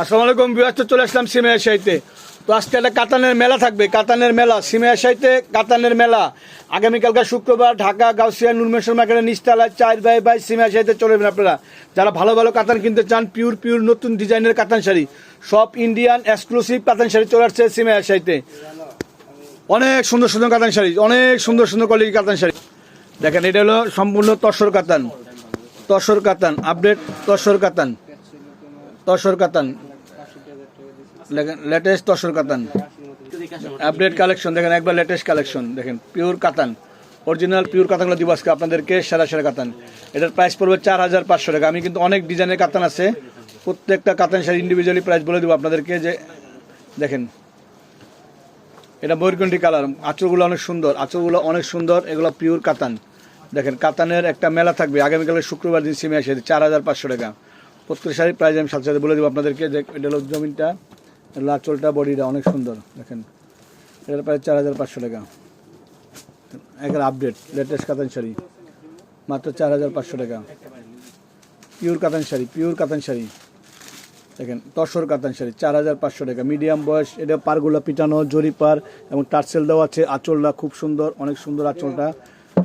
আসসালামু আলাইকুম বিরাজ চলে আসলাম সিমে আশাইতে তো আজকে একটা কাতানের মেলা থাকবে, কাতানের মেলা, সিমে আশাইতে কাতানের মেলা। আগামীকালকার শুক্রবার ঢাকা, গাউসিয়া নুরমেশ্বর মার্কেটের নিচতলায় চার বাই বাই সিমে আশাইতে চলে যাবেন আপনারা। যারা ভালো ভালো কাতান কিনতে চান, পিওর পিওর নতুন ডিজাইনের কাতান শাড়ি, সব ইন্ডিয়ান এক্সক্লুসিভ কাতান শাড়ি চলে আসছে সিমে আশাইতে অনেক সুন্দর সুন্দর কাতান শাড়ি, অনেক সুন্দর সুন্দর কোয়ালিটির কাতান শাড়ি। দেখেন, এটা হলো সম্পূর্ণ তসর কাতান। তসর কাতান, আপডেট তসর কাতান। তসর কাতান। লেটেস্ট তসর কাতান। আপডেট কালেকশন দেখেন, একবার লেটেস্ট কালেকশন দেখেন পিওর কাতান। অরিজিনাল পিওর কাতানগুলো দিব আজকে আপনাদেরকে, সেরা সেরা কাতান। এটার প্রাইস পড়বে চার হাজার পাঁচশো টাকা। আমি কিন্তু অনেক ডিজাইনের কাতান আছে। প্রত্যেকটা কাতান শাড়ি ইন্ডিভিজুয়ালি প্রাইস বলে দেবো আপনাদেরকে যে, দেখেন। এটা বৈরকন্ডি কালার আঁচলগুলো অনেক সুন্দর, আঁচলগুলো অনেক সুন্দর, এগুলো পিওর কাতান। দেখেন, কাতানের একটা মেলা থাকবে, আগামীকালের শুক্রবার দিন সিমে আসে, চার হাজার পাঁচশো টাকা। প্রত্যেক শাড়ির প্রাইস আমি সাথে সাথে বলে দেবো আপনাদেরকে যে, এটা হলো জমিনটা। এটা আঁচলটা বডিটা অনেক সুন্দর, দেখেন। এটার প্রায় চার হাজার পাঁচশো টাকা। একের আপডেট লেটেস্ট কাতান শাড়ি। মাত্র চার হাজার পাঁচশো টাকা। পিওর কাতান শাড়ি পিওর কাতান শাড়ি। দেখেন, তসর কাতান শাড়ি, চার হাজার পাঁচশো টাকা। মিডিয়াম বয়স, এটা পারগুলো পিটানো, জরি পার এবং টার্সেল দেওয়া আছে, আঁচলটা খুব সুন্দর, অনেক সুন্দর আঁচলটা।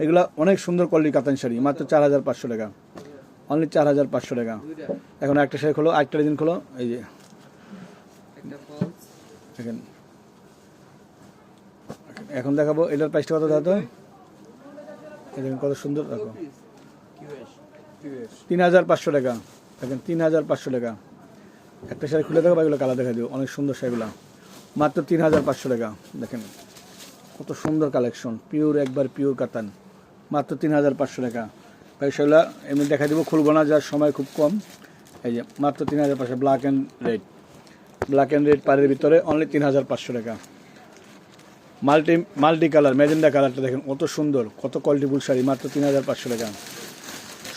এগুলো অনেক সুন্দর কোয়ালিটি কাতান শাড়ি, মাত্র চার হাজার পাঁচশো টাকা। অনলি চার হাজার পাঁচশো টাকা। এখন একটা শাড়ি খোলো, আরেকটা ডিজাইন খোলো, এই যে। দেখেন। এখন দেখাবো, এটার প্রাইসটা কত দাদা? দেখেন কত সুন্দর, দেখো। তিন হাজার পাঁচশো টাকা। দেখেন, তিন হাজার পাঁচশো টাকা। একটা শাড়ি খুলে দেখো এগুলো কালার দেখা দিও। অনেক সুন্দর শাড়িগুলো। মাত্র তিন হাজার পাঁচশো টাকা। দেখেন, কত সুন্দর কালেকশন পিওর একবার পিওর কাতান। মাত্র তিন হাজার পাঁচশো টাকা। ভাই, সেগুলো এমনি দেখা দিব। খুলবো না, যার সময় খুব কম। এই যে, মাত্র তিন হাজার পাঁচশো black and red black and red পাড়ের ভিতরে অনলি তিন হাজার পাঁচশো টাকা। মাল্টি মাল্টি কালার, ম্যাজেন্ডা কালারটা দেখেন, কত সুন্দর, কত কোয়ালিটিফুল শাড়ি, মাত্র তিন হাজার পাঁচশো টাকা।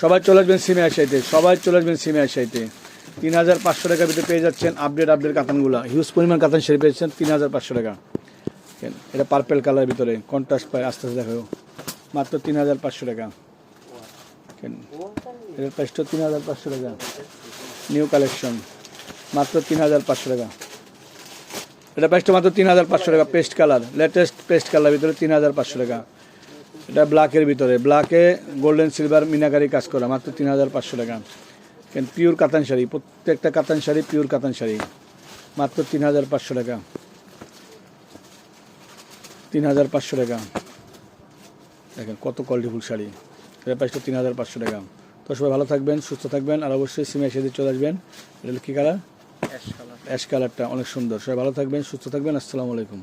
সবাই চলে আসবেন সিমে আসাইতে সবাই চলে আসবেন সিমে আসাইতে তিন হাজার পাঁচশো টাকার ভিতরে পেয়ে যাচ্ছেন আপডেট আপডেট কাতানগুলো। হিউজ পরিমাণ কাতান শাড়ি পেয়েছেন তিন হাজার পাঁচশো টাকা? এটা পার্পেল কালারের ভিতরে কন্ট্রাস্ট পায়, আস্তে আস্তে দেখো মাত্র তিন হাজার পাঁচশো টাকা। কেন? এটার প্রাইসটা তিন হাজার পাঁচশো টাকা। নিউ কালেকশন মাত্র তিন হাজার পাঁচশো টাকা। এটা প্রাইসটা মাত্র তিন হাজার পাঁচশো টাকা paste colour latest paste colour ভিতরে তিন হাজার পাঁচশো টাকা। এটা ব্ল্যাকের ভিতরে ব্ল্যাকে গোল্ডেন সিলভার মিনাকারি কাজ করা, মাত্র তিন হাজার পাঁচশো টাকা। কেন পিওর কাতান শাড়ি, প্রত্যেকটা কাতান শাড়ি পিওর কাতান শাড়ি, মাত্র তিন হাজার পাঁচশো টাকা। তিন হাজার পাঁচশো টাকা। দেখেন কত কোয়ালিটিফুল শাড়ি। এটা প্রাইসটা তিন হাজার পাঁচশো টাকা। তো সবাই ভালো থাকবেন, সুস্থ থাকবেন, আর অবশ্যই সিমে এসে চলে আসবেন। এটা কী কালার অ্যাশ কালারটা অনেক সুন্দর। সবাই ভালো থাকবেন সুস্থ থাকবেন আসসালামু আলাইকুম।